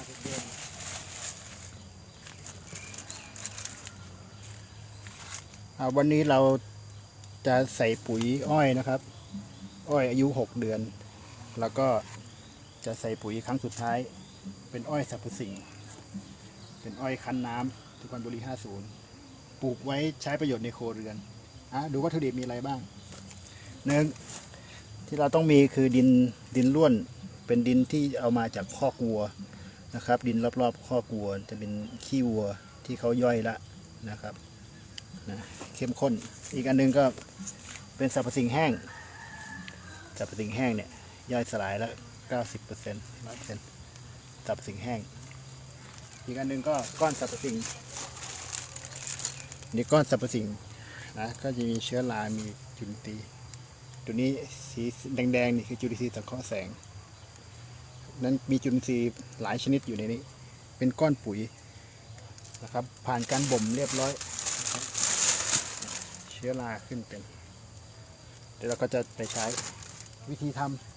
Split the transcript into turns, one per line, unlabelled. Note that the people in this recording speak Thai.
มาทุกเดือนวันนี้เราจะใส่ปุ๋ยอ้อยนะครับ อ้อยอายุหกเดือน แล้วก็จะใส่ปุ๋ยครั้งสุดท้าย เป็นอ้อยสรรพสิ่ง เป็นอ้อยคั้นน้ำทุกวันบุรี 50 ปลูกไว้ใช้ประโยชน์ในโครเรือนอะดูวัตถุดิบมีอะไรบ้างหนึ่งที่เราต้องมีคือดินดินร่วน เป็นดินที่เอามาจากคอกวัว นะครับ ดินรอบๆคอกวัวจะเป็นขี้วัวที่เขาย่อยละนะครับนะเข้มข้น อีกอันหนึงก็เป็นสรรพสิ่งแห้งสรรพสิ่งแห้งเนี่ยย่อยสลายแล้ว 90%เปอร์เซ็นต์ร้อยเปอร์เซ็นต์สรรพสิ่งแห้ง อีกอันหนึ่งก็ก้อนสรรพสิ่งนี่ก้อนสรรพสิ่งนะก็จะมีเชื้อรามีจุลินทรีย์ตัวนี้สีแดงๆนี่คือจุลินทรีย์สังเคราะห์แสง นั้นมีจุลินทรีย์หลายชนิดอยู่ในนี้ เป็นก้อนปุ๋ยนะครับ ผ่านการบ่มเรียบร้อย เชื้อราขึ้นเป็นเดี๋ยวเราก็จะไปใช้วิธีทำ